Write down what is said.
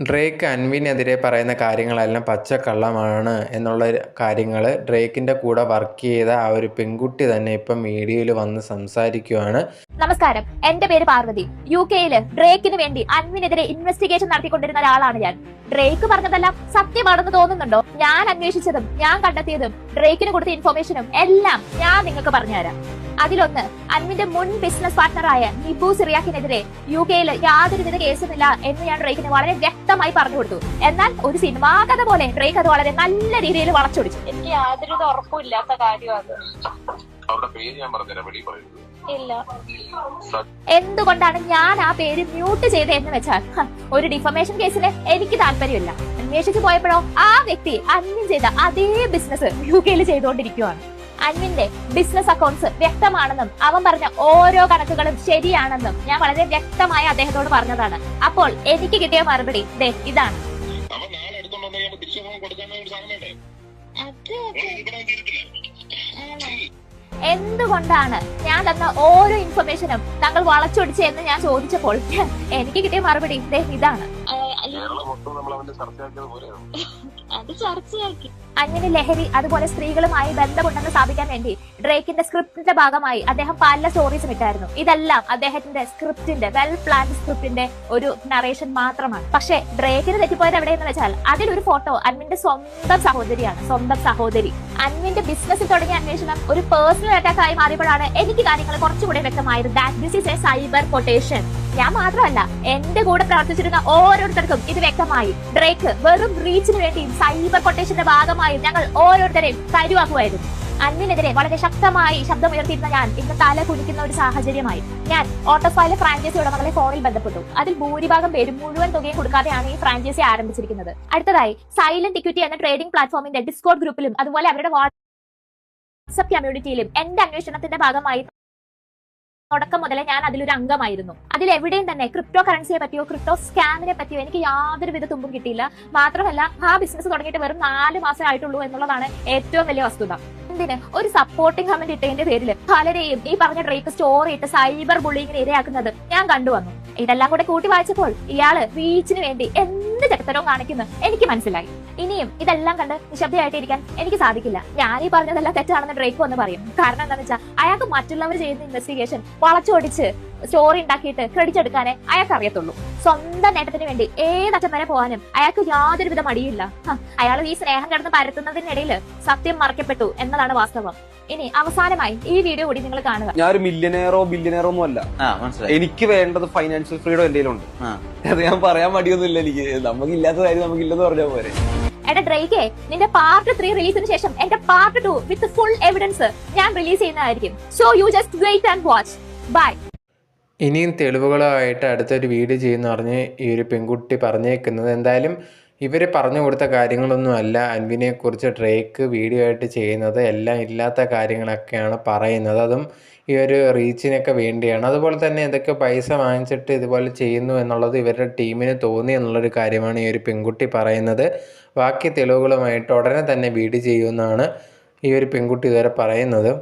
Drake അൻവിനെതിരെ പറയുന്ന കാര്യങ്ങളെല്ലാം പച്ചക്കള്ളമാണ് എന്നുള്ള കാര്യങ്ങൾ ഡ്രേക്കിന്റെ കൂടെ വർക്ക് ചെയ്ത ആ ഒരു പെൺകുട്ടി തന്നെ ഇപ്പം മീഡിയയിൽ വന്ന് സംസാരിക്കുകയാണ് നമസ്കാരം. എന്റെ പേര് പാർവതി. യു കെയിൽ ഡ്രേക്കിന് വേണ്ടി അൻവിനെതിരെ ഇൻവെസ്റ്റിഗേഷൻ നടത്തിക്കൊണ്ടിരുന്ന ഒരാളാണ് ഞാൻ. ഡ്രേക്ക് പറഞ്ഞതെല്ലാം സത്യമാണെന്ന് തോന്നുന്നുണ്ടോ? ഞാൻ അന്വേഷിച്ചതും ഞാൻ കണ്ടെത്തിയതും ഡ്രേക്കിന് കൊടുത്ത ഇൻഫർമേഷനും എല്ലാം ഞാൻ നിങ്ങൾക്ക് പറഞ്ഞുതരാം. അതിലൊന്ന് അൻവിന്റെ മുൻ ബിസിനസ് പാർട്ണറായ നിബു സിറിയാക്കിനെതിരെ യു കെയിൽ യാതൊരുവിധ കേസുമില്ല എന്ന് ഞാൻ ഡ്രേക്കിന് വളരെ വ്യക്തമായി പറഞ്ഞു കൊടുത്തു. എന്നാൽ ഒരു സിനിമാ കഥ പോലെ ഡ്രേക്ക് അത് വളരെ നല്ല രീതിയിൽ വളച്ചൊടിച്ചു. എനിക്ക് യാതൊരു ഉറപ്പില്ലാത്ത കാര്യമാണ് കാര്യം അവരുടെ പേര് ഞാൻ പറഞ്ഞുതരാം പറയുന്നത്. ഇല്ല. എന്തുകൊണ്ടാണ് ഞാൻ ആ പേര് മ്യൂട്ട് ചെയ്തതെന്ന് വെച്ചാൽ? ഒരു ഡിഫമേഷൻ കേസിൽ എനിക്ക് താല്പര്യമില്ല. അന്വേഷിച്ചു പോയപ്പോഴോ ആ വ്യക്തി അന്യം ചെയ്ത അതേ ബിസിനസ് യു കെയിൽ ചെയ്തുകൊണ്ടിരിക്കുകയാണ് അന്വിന്റെ ബിസിനസ് അക്കൗണ്ട്സ് വ്യക്തമാണെന്നും അവൻ പറഞ്ഞ ഓരോ കണക്കുകളും ശരിയാണെന്നും ഞാൻ വളരെ വ്യക്തമായി അദ്ദേഹത്തോട് പറഞ്ഞതാണ്. അപ്പോൾ എനിക്ക് കിട്ടിയ മറുപടി ദേ ഇതാണ്. അത് എന്തുകൊണ്ടാണ് ഞാൻ തന്ന ഓരോ ഇൻഫർമേഷനും താങ്കൾ വളച്ചൊടിച്ച് എന്ന് ഞാൻ ചോദിച്ചപ്പോൾ എനിക്ക് കിട്ടിയ മറുപടി ദേ ഇതാണ്. നമ്മൾ അത് ചർച്ചയാക്കി. അങ്ങനെ ലഹരി അതുപോലെ സ്ത്രീകളുമായി ബന്ധമുണ്ടെന്ന് സ്ഥാപിക്കാൻ വേണ്ടി ഡ്രേക്കിന്റെ സ്ക്രിപ്റ്റിന്റെ ഭാഗമായി അദ്ദേഹം പല സ്റ്റോറീസും ഇട്ടായിരുന്നു. ഇതെല്ലാം അദ്ദേഹത്തിന്റെ സ്ക്രിപ്റ്റിന്റെ വെൽ പ്ലാൻ സ്ക്രിപ്റ്റിന്റെ ഒരു നറേഷൻ മാത്രമാണ്. പക്ഷേ ഡ്രേക്കിന് തെറ്റിപ്പോയത് എവിടെയെന്ന് വെച്ചാൽ അതിലൊരു ഫോട്ടോ അൻവിന്റെ സ്വന്തം സഹോദരിയാണ് സ്വന്തം സഹോദരി. അൻവിന്റെ ബിസിനസ്സിൽ തുടങ്ങിയ അന്വേഷണം ഒരു പേഴ്സണൽ അറ്റാക്ക് ആയി മാറിയപ്പോഴാണ് എനിക്ക് കാര്യങ്ങൾ കുറച്ചുകൂടെ വ്യക്തമായത്. That this is a cyber quotation ഞാൻ മാത്രമല്ല എന്റെ കൂടെ പ്രവർത്തിച്ചിരുന്ന ഓരോരുത്തർക്കും ഇത് വ്യക്തമായി. ഡ്രേക്ക് വെറും റീച്ചിന് വേണ്ടിയും സൈബർ കൊട്ടേഷന്റെ ഭാഗമായും ഞങ്ങൾ ഓരോരുത്തരെയും കരുവാക്കുമായിരുന്നു. അന്നിനെതിരെ വളരെ ശക്തമായി ശബ്ദമുയർത്തിയിരുന്ന ഞാൻ ഇന്ന് തല കുലിക്കുന്ന ഒരു സാഹചര്യമായി. ഞാൻ ഓട്ടോഫൈലെ ഫ്രാഞ്ചൈസി ഉടമകളെ ഫോണിൽ ബന്ധപ്പെട്ടു. അതിൽ ഭൂരിഭാഗം പേരും മുഴുവൻ തുകയും കൊടുക്കാതെയാണ് ഈ ഫ്രാഞ്ചൈസി ആരംഭിച്ചിരിക്കുന്നത്. അടുത്തതായി സൈലന്റ് ഇക്വിറ്റി എന്ന ട്രേഡിംഗ് പ്ലാറ്റ്ഫോമിന്റെ ഡിസ്കോഡ് ഗ്രൂപ്പിലും അതുപോലെ അവരുടെ വാട്സ്ആപ്പ് കമ്മ്യൂണിറ്റിയിലും എന്റെ അന്വേഷണത്തിന്റെ ഭാഗമായി തുടക്കം മുതലേ ഞാൻ അതിലൊരു അംഗമായിരുന്നു. അതിൽ എവിടെയും തന്നെ ക്രിപ്റ്റോ കറൻസിയെ പറ്റിയോ ക്രിപ്റ്റോ സ്കാമിനെ പറ്റിയോ എനിക്ക് യാതൊരു വിധ തുമ്പും കിട്ടിയില്ല. മാത്രമല്ല ആ ബിസിനസ് തുടങ്ങിയിട്ട് വെറും നാല് മാസം ആയിട്ടുള്ളൂ എന്നുള്ളതാണ് ഏറ്റവും വലിയ വസ്തുത. എന്തിന്? ഒരു സപ്പോർട്ടിംഗ് കമന്റ് ഇട്ടതിന്റെ പേരിൽ പലരെയും ഈ പറഞ്ഞ ഡ്രേക്ക് സ്റ്റോറി ഇട്ട് സൈബർ ബുള്ളിങ്ങിന് ഇരയാക്കുന്നത് ഞാൻ കണ്ടുവന്നു ഇതെല്ലാം കൂടെ കൂട്ടി വായിച്ചപ്പോൾ ഇയാൾ റീച്ചിന് വേണ്ടി എന്ത് ചരിത്രവും കാണിക്കുന്നു എനിക്ക് മനസ്സിലായി. ഇനിയും ഇതെല്ലാം കണ്ട് നിശബ്ദയായിട്ടിരിക്കാൻ എനിക്ക് സാധിക്കില്ല. ഞാൻ ഈ പറഞ്ഞതെല്ലാം തെറ്റാണെന്ന് ഡ്രേക്ക് വന്ന് പറയും. കാരണം എന്താണെന്ന് വെച്ചാൽ അയാൾക്ക് മറ്റുള്ളവർ ചെയ്യുന്ന ഇൻവെസ്റ്റിഗേഷൻ വളച്ചൊടിച്ച് സ്റ്റോറി ഉണ്ടാക്കിയിട്ട് ക്രെഡിറ്റ് എടുക്കാനേ അയാൾക്ക് അറിയത്തുള്ളൂ സ്വന്തം നേട്ടത്തിന് വേണ്ടി ഏതറ്റം വരെ പോകാനും അയാൾക്ക് യാതൊരുവിധ മടിയില്ല. അയാൾ ഈ സ്നേഹം കിടന്ന് പരത്തുന്നതിനിടയിൽ സത്യം മറക്കപ്പെട്ടു എന്നതാണ് വാസ്തവം. ഇനി അവസാനമായി ഈ വീഡിയോ കൂടി നിങ്ങൾ കാണുക. ഞാൻ മില്യനേറോ ബില്യനേറോ ഒന്നും അല്ല. ആ മനസ്സിലായി. എനിക്ക് വേണ്ടത് ഫൈനാൻഷ്യൽ ഫ്രീഡം എന്തെങ്കിലും ഉണ്ട് അത് ഞാൻ പറയാൻ മടിയൊന്നുമില്ല എനിക്ക്. നമുക്ക് നമുക്കില്ലാത്ത കാര്യം നമുക്കില്ലെന്ന് പറഞ്ഞാൽ പോരെ. എടാ ഡ്രേക്കെ നിന്റെ പാർട്ട് ത്രീ റിലീസിന് ശേഷം എന്റെ part two with full evidence ഞാൻ റിലീസ് ചെയ്യുന്നതായിരിക്കും. So you just wait and watch bye ഇനിയും തെളിവുകളായിട്ട് അടുത്തൊരു വീഡിയോ ചെയ്യുന്ന പറഞ്ഞ് ഈ ഒരു പെൺകുട്ടി പറഞ്ഞേക്കുന്നത്. എന്തായാലും ഇവർ പറഞ്ഞു കൊടുത്ത കാര്യങ്ങളൊന്നുമല്ല. അൻവിനെക്കുറിച്ച് ഡ്രേക്ക് വീഡിയോ ആയിട്ട് ചെയ്യുന്നത് എല്ലാം ഇല്ലാത്ത കാര്യങ്ങളൊക്കെയാണ് പറയുന്നത്. അതും ഈ ഒരു റീച്ചിനൊക്കെ വേണ്ടിയാണ്. അതുപോലെ തന്നെ എന്തൊക്കെ പൈസ വാങ്ങിച്ചിട്ട് ഇതുപോലെ ചെയ്യുന്നു എന്നുള്ളത് ഇവരുടെ ടീമിന് തോന്നി എന്നുള്ളൊരു കാര്യമാണ് ഈ ഒരു പെൺകുട്ടി പറയുന്നത്. ബാക്കി തെളിവുകളുമായിട്ട് ഉടനെ തന്നെ വീഡിയോ ചെയ്യുമെന്നാണ് ഈ ഒരു പെൺകുട്ടി ഇതുവരെ പറയുന്നത്.